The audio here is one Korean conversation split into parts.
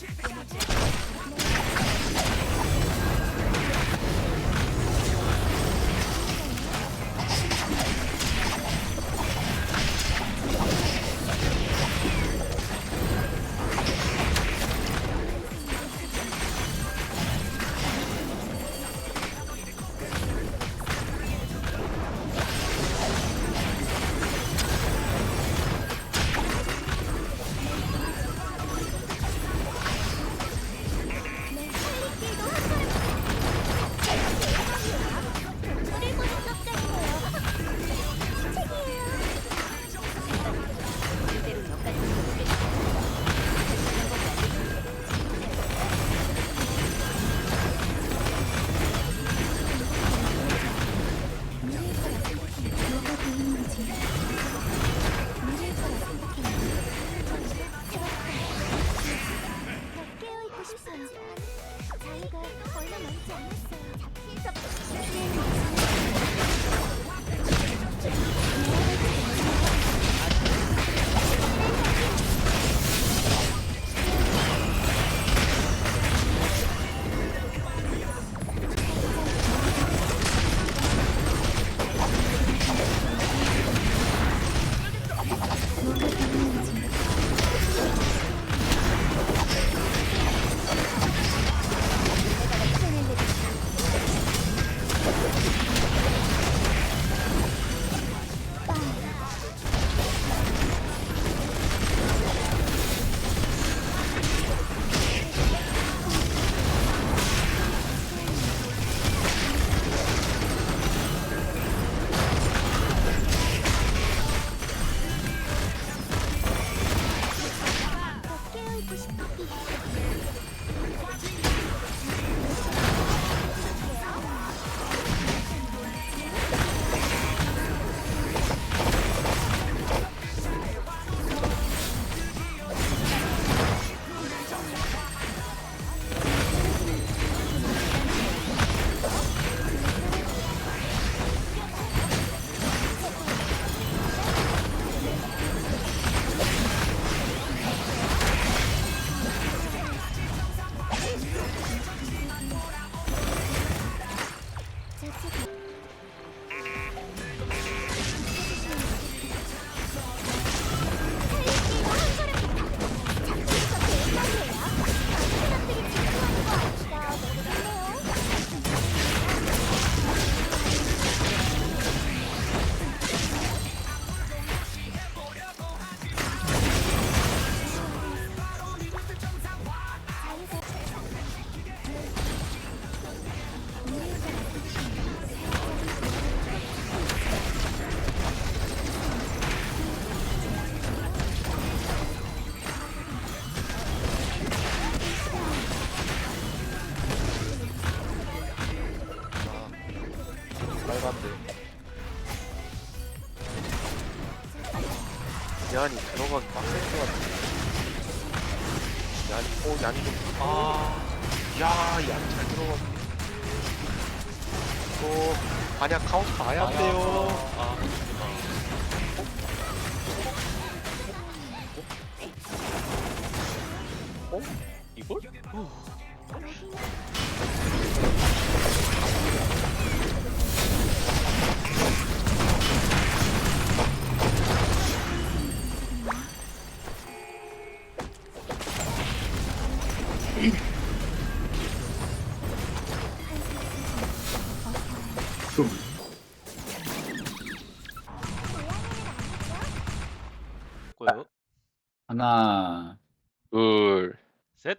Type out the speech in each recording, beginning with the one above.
Magic counter! 빨간데. 야니 들어가기 빡셀 것 같아. 야니, 오, 야니 좀, 아, 야, 야니 잘 들어가네. 또, 반야 카운트 봐야 돼요. 아, 어? 이걸? 뭐요? 하나, 둘. 셋.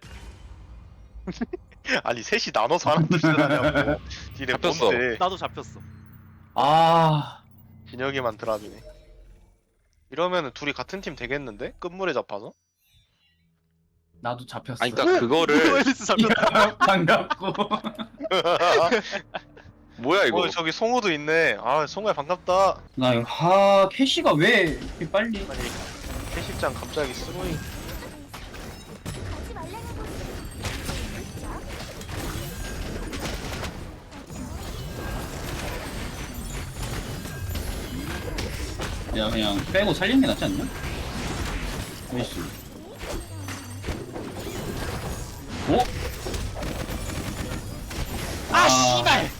아니, 셋이 나눠서 하는 짓을 하냐고. 니네 잡혔어. 뭔데? 나도 잡혔어. 아, 진혁이만 드랍이네. 이러면은 둘이 같은 팀 되겠는데? 끝물에 잡아서? 나도 잡혔어. 아니 그러니까 그거를 웰리스 잡혔다. 반갑고. 뭐야 이거? 어, 저기 송우도 있네. 아, 송우야 반갑다. 나 이거, 하, 캐시가 왜 이렇게 빨리. 아니, 캐십장 갑자기 스로잉. 내가 그냥 빼고 살리는 게 낫지 않냐? 나이스 오? 아, 아, 씨발!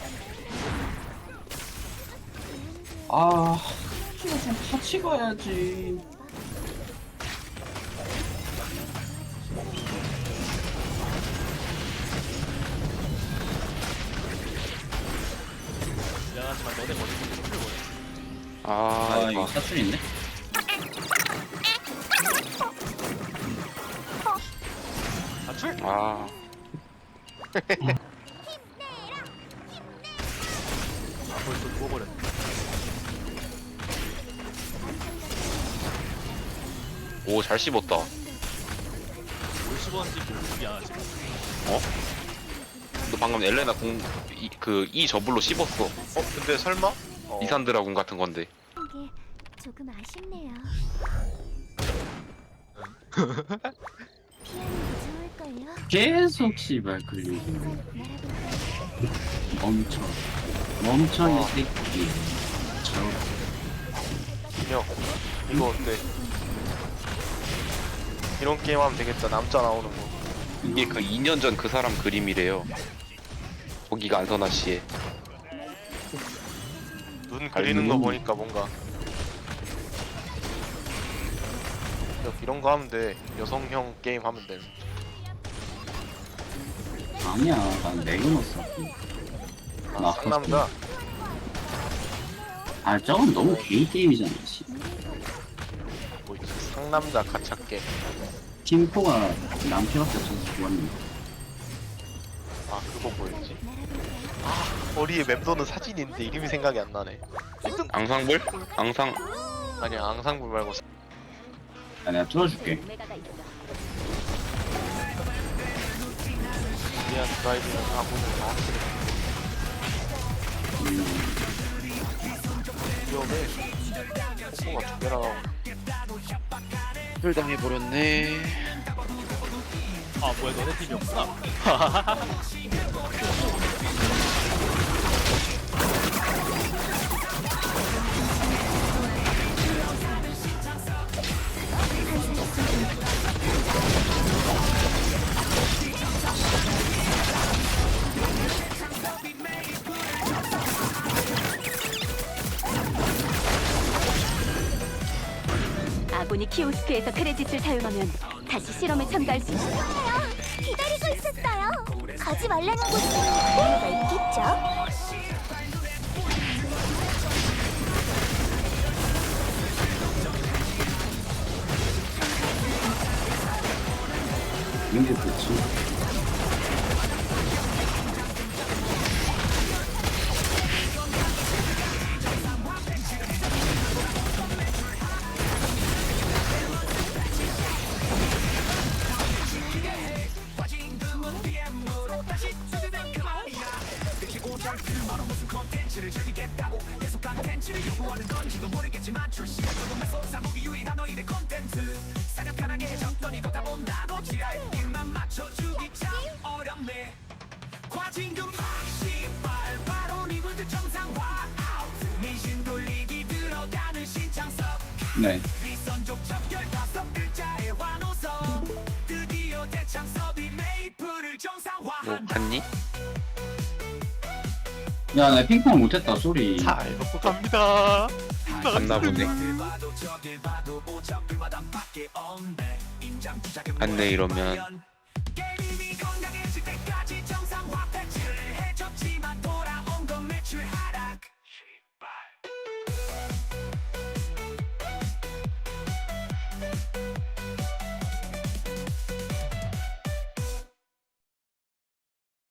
아, 키가 좀 같이 가야지. 아, 아, 이거 이거 사출 있네. 가출? 아, 아 벌써 누워버렸네. 오, 잘 씹었다. 50원씩 모습이야 지금. 너 방금 엘레나 공, 이, 그, 이 저불로 씹었어. 어 근데 설마? 어, 이산드라 공 같은 건데. 게 조금 아쉽네요. 피하는 게 좋을걸요? 계속 씨발. 날아볼까요? 멈춰. 멈춰, 이 와. 새끼. 저, 형 이거 어때? 이런 게임 하면 되겠다 남자 나오는 거 이게 그 2년 전 그 사람 그림이래요. 거기가 안선아 씨의. 눈 그리는 거 음. 보니까 뭔가 이런 거 하면 돼 여성형 게임 하면 돼 아니야. 난 내겨놨어. 아, 나 상남자 아, 저건 너무 개인 게임이잖아, 씨. 뭐 있지 상남자 가챠 게임 팀포가 남편밖에 없어서 좋았는데. 아 그거 뭐였지? 날아볼까요? 머리에 맴도는 사진이 있는데 이름이 생각이 안 나네 앙상블? 앙상, 아니야 앙상블 말고 야, 내가 뚫어줄게. 미안 드라이브는 아군을 다 확실히 음, 위험해 폭포가 두 개나 나오고 술 당해버렸네. 아 뭐야 너네 팀이었구나. 키오스크에서 크레딧을 사용하면 다시 실험에 참가할 수 있어요. 기다리고 있었어요. 가지 말라는 곳이 이유가 있겠죠? 이런 게 좋지. 네. 뭐, 봤니? 야, 나 핑퐁 못했다, 소리. 잘 먹고 갑니다 봤나 보네. 봤네, 이러면.